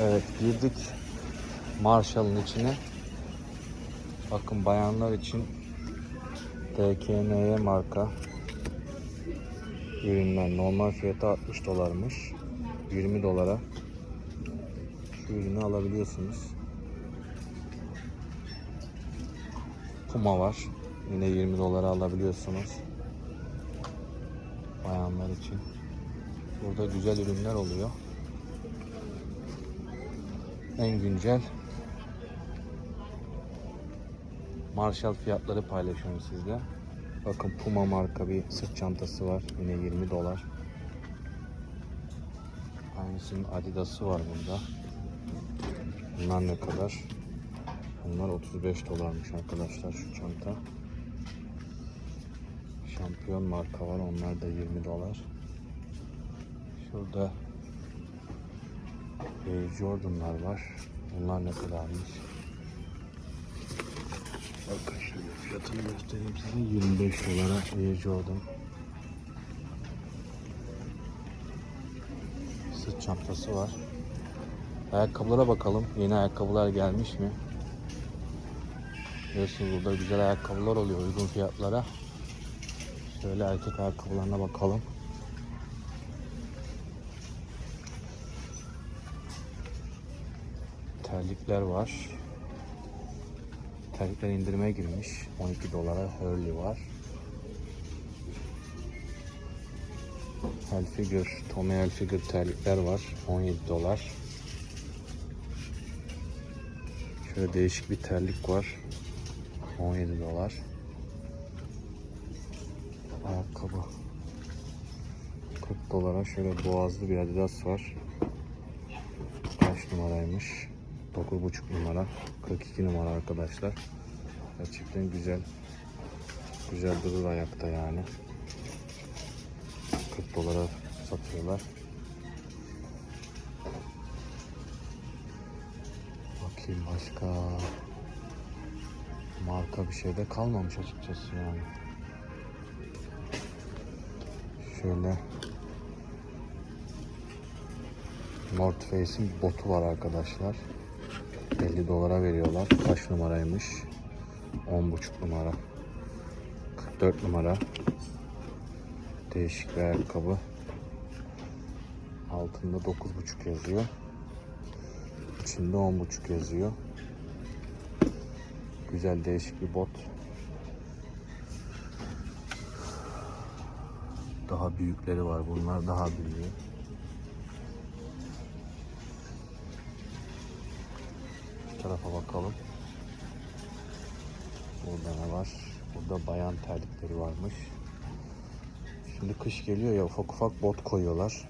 Evet girdik Marshall'ın içine. Bakın bayanlar için DKNY marka ürünler normal fiyatı 60 dolarmış. 20 dolara şu ürünü alabiliyorsunuz. Puma var. Yine 20 dolara alabiliyorsunuz. Bayanlar için. Burada güzel ürünler oluyor. En güncel Marshall fiyatları paylaşıyorum sizle. Bakın Puma marka bir sırt çantası var. Yine 20 dolar. Aynısının Adidas'ı var burada. Bunlar ne kadar? Bunlar 35 dolarmış arkadaşlar şu çanta. Şampiyon marka var. Onlar da 20 dolar. Şurada Air Jordan'lar var. Bunlar ne kadarmış? Bakın şöyle fiyatını göstereyim size. 25 dolara Air Jordan. Sırt çantası var. Ayakkabılara bakalım. Yeni ayakkabılar gelmiş mi? Biliyorsunuz burada güzel ayakkabılar oluyor uygun fiyatlara. Şöyle erkek ayakkabılarına bakalım. Terlikler var. Terlikler indirime girmiş. 12 dolara Hurley var. Hilfiger, Tommy Hilfiger terlikler var. 17 dolar. Şöyle değişik bir terlik var. 17 dolar. Ayakkabı. 40 dolara şöyle boğazlı bir Adidas var. Kaç numaraymış? 9.5 numara. 42 numara arkadaşlar. Gerçekten güzel. Güzel durur ayakta yani. 40 dolara satıyorlar. Bakayım başka marka bir şey de kalmamış açıkçası yani. Şöyle North Face'in botu var arkadaşlar. 50 dolara veriyorlar. Kaç numaraymış? 10.5 numara. 44 numara. Değişik bir ayakkabı. Altında 9.5 yazıyor. İçinde 10.5 yazıyor. Güzel değişik bir bot. Daha büyükleri var. Bunlar daha büyüğü. Bakalım. Burada ne var? Burada bayan terlikleri varmış. Şimdi kış geliyor ya ufak ufak bot koyuyorlar.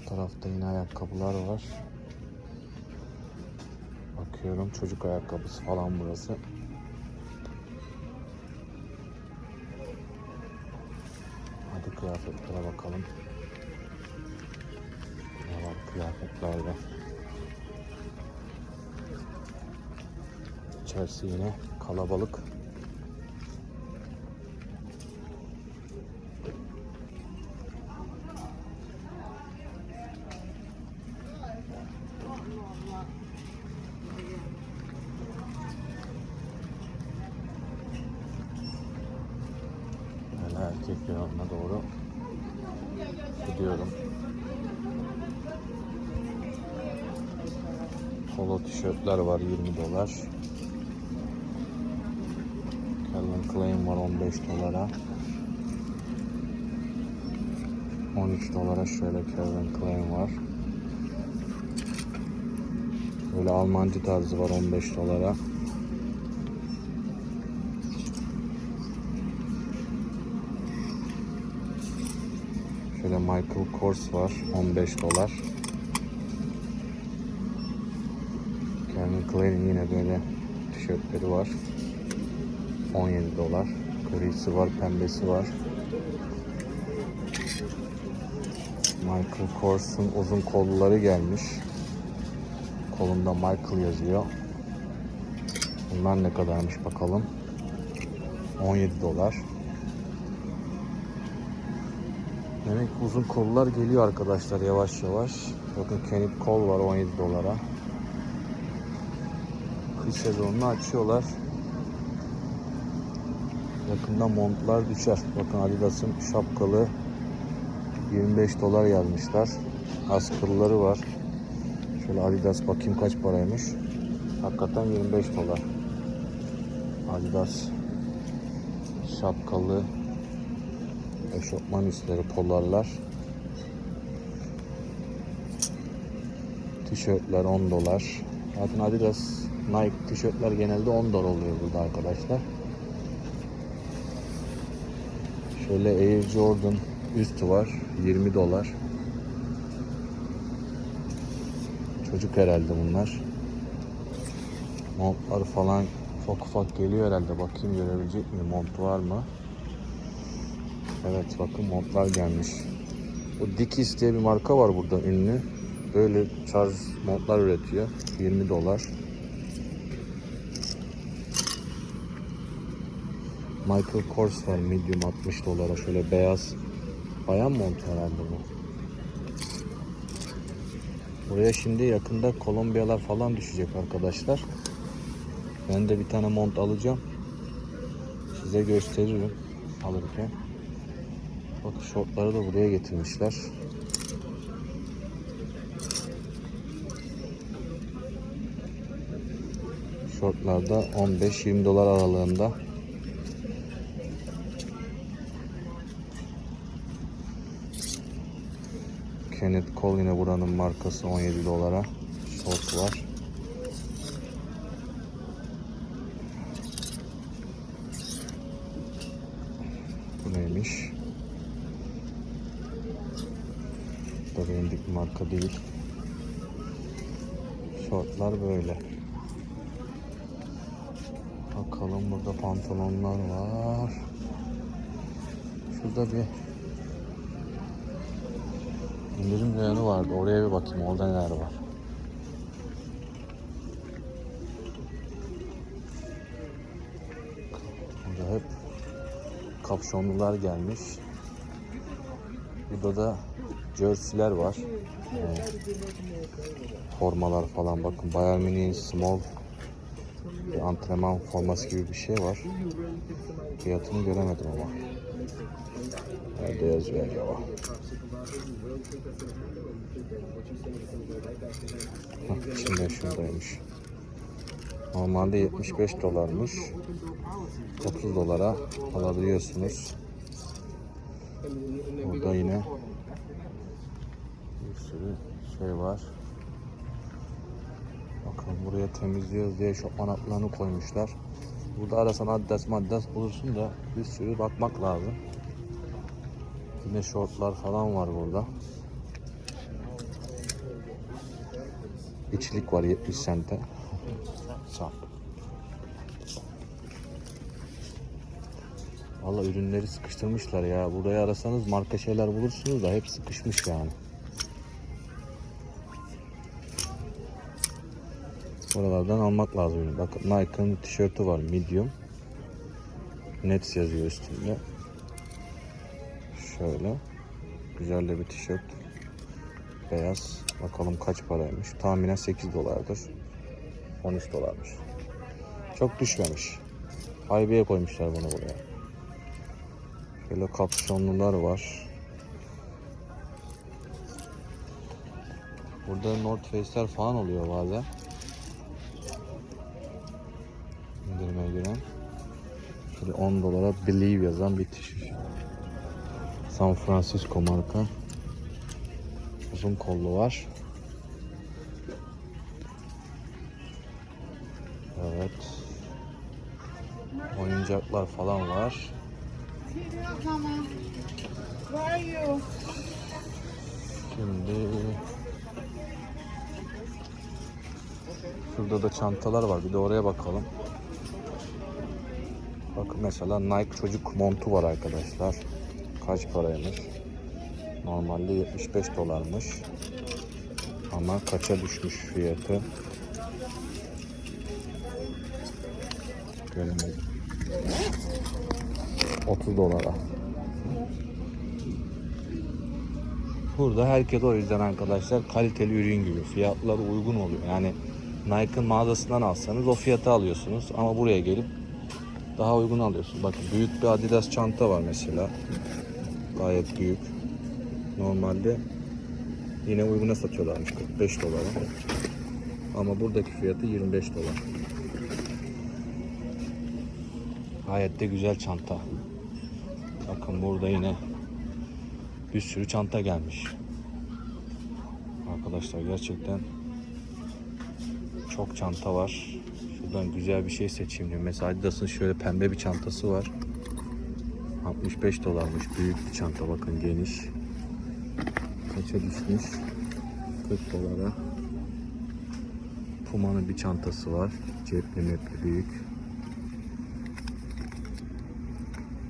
Bu tarafta yine ayakkabılar var. Bakıyorum çocuk ayakkabısı falan burası. Hadi kıyafetlere bakalım. Kıyafetlerde? İçerisi yine kalabalık. Polo tişörtler var 20 dolar. Calvin Klein var 15 dolara. 13 dolara şöyle Calvin Klein var. Böyle Almancı tarzı var 15 dolara. Şöyle Michael Kors var 15 dolar. Klein'in yine böyle tişörtleri var. 17 dolar. Grisi var, pembesi var. Michael Kors'un uzun kolluları gelmiş. Kolunda Michael yazıyor. Bunlar ne kadarmış bakalım. 17 dolar. Demek uzun kollar geliyor arkadaşlar yavaş yavaş. Bakın Kenit kol var 17 dolara. Kış sezonunu açıyorlar. Yakında montlar düşer. Bakın Adidas'ın şapkalı 25 dolar yazmışlar. Askırları var. Şöyle Adidas bakayım kaç paraymış. Hakikaten 25 dolar. Adidas şapkalı eşofman üstleri polarlar. Tişörtler 10 dolar. Zaten Adidas Nike tişörtler genelde 10 dolar oluyor burada arkadaşlar. Şöyle Air Jordan üstü var 20 dolar. Çocuk herhalde bunlar. Montlar falan ufak ufak geliyor herhalde. Bakayım görebilecek miyim? Mont var mı? Evet bakın montlar gelmiş. Bu Dickies diye bir marka var burada ünlü. Böyle tarz montlar üretiyor. 20 dolar. Michael Kors var medium 60 dolara. Şöyle beyaz bayan mont herhalde bu. Buraya şimdi yakında Kolombiyalar falan düşecek arkadaşlar. Ben de bir tane mont alacağım. Size gösteririm alırken. Bak şortları da buraya getirmişler. Şortlarda 15-20 dolar aralığında. Kenneth Cole yine buranın markası 17 dolara. Şort var. Bu neymiş? Bu da bir marka değil. Şortlar böyle. Bakalım burada pantolonlar var. Şurada bir indirim reyonu vardı. Oraya bir bakayım. Orada neler var. Burada hep kapşonlular gelmiş. Burada da jerseyler var. Ee, formalar falan bakın. Bayern Münih'in small bir antrenman forması gibi bir şey var. Fiyatını göremedim ama. Nerede yazıyor acaba? Hah, içinde şuradaymış. Normalde 75 dolarmış. 30 dolara alabiliyorsunuz. Burada yine bir sürü şey var. Bakın buraya temizliyoruz diye şopman atlarını koymuşlar. Burada arasan Adidas Adidas bulursun da bir sürü bakmak lazım. Yine şortlar falan var burada. İçlik var 70 sente. Sağ. Valla ürünleri sıkıştırmışlar ya. Buraya arasanız marka şeyler bulursunuz da hep sıkışmış yani. Buralardan almak lazım. Bak Nike'ın tişörtü var medium. Nets yazıyor üstünde. Şöyle. Güzel de bir tişört. Beyaz. Bakalım kaç paraymış. Tahminen 8 dolardır. 13 dolarmış. Çok düşmemiş. Haybiye koymuşlar bunu buraya. Şöyle kapşonlular var. Burada North Face'ler falan oluyor bazen. Şöyle 10 dolara Believe yazan bir tişört. San Francisco marka. Uzun kollu var. Evet. Oyuncaklar falan var. Şimdi Şurada da çantalar var. Bir de oraya bakalım. Bakın mesela Nike çocuk montu var arkadaşlar. Kaç paraymış? Normalde 75 dolarmış. Ama kaça düşmüş fiyatı? Göremedim. 30 dolara. Burada herkes o yüzden arkadaşlar kaliteli ürün gibi. Fiyatları uygun oluyor. Yani Nike'ın mağazasından alsanız o fiyata alıyorsunuz. Ama buraya gelip daha uygun alıyorsunuz. Bakın büyük bir Adidas çanta var mesela. Gayet büyük. Normalde yine uyguna satıyorlarmış 45 dolara. Ama buradaki fiyatı 25 dolar. Gayet de güzel çanta. Bakın burada yine bir sürü çanta gelmiş. Arkadaşlar gerçekten çok çanta var. Şuradan güzel bir şey seçeyim diyorum. Mesela Adidas'ın şöyle pembe bir çantası var. 65 dolarmış. Büyük bir çanta bakın geniş. Kaça düşmüş? 40 dolara. Puma'nın bir çantası var. Cepli mepli büyük.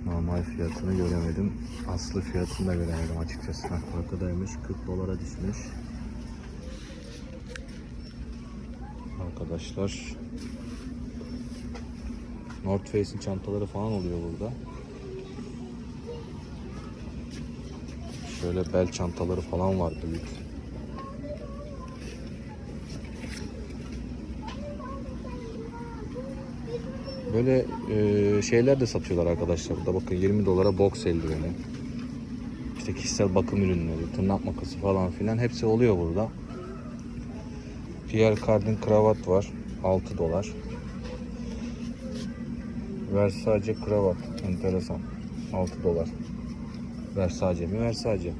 Normal fiyatını göremedim. Aslı fiyatını da göremedim açıkçası. Bak arkadaymış. 40 dolara düşmüş. Arkadaşlar. North Face'in çantaları falan oluyor burada. Şöyle bel çantaları falan var büyük. Böyle e, şeyler de satıyorlar arkadaşlar. Burada bakın 20 dolara box eldiveni. İşte kişisel bakım ürünleri, tırnak makası falan filan hepsi oluyor burada. Pierre Cardin kravat var. 6 dolar. Versace kravat. Enteresan. 6 dolar. Versace mi? Versace.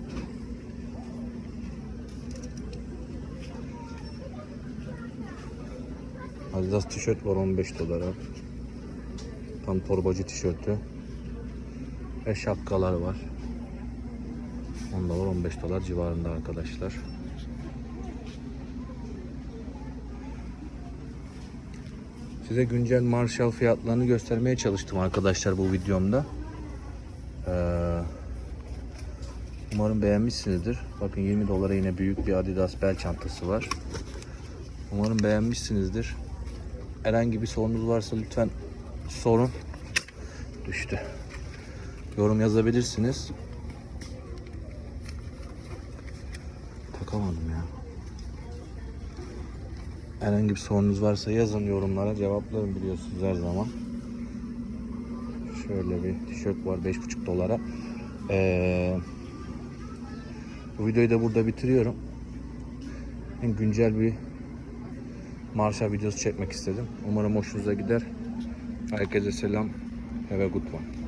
Adidas tişört var 15 dolara. Tam torbacı tişörtü. Ve şapkalar var. Onda var 15 dolar civarında arkadaşlar. Size güncel Marshall fiyatlarını göstermeye çalıştım arkadaşlar bu videomda. Ee, umarım beğenmişsinizdir. Bakın 20 dolara yine büyük bir Adidas bel çantası var. Umarım beğenmişsinizdir. Herhangi bir sorunuz varsa lütfen sorun. Düştü. Yorum yazabilirsiniz. Takamadım ya. Herhangi bir sorunuz varsa yazın yorumlara cevaplarım biliyorsunuz her zaman. Şöyle bir tişört var 5,5 dolara. Ee, bu videoyu da burada bitiriyorum. En güncel bir Marshall videosu çekmek istedim. Umarım hoşunuza gider. Herkese selam. Have a good one.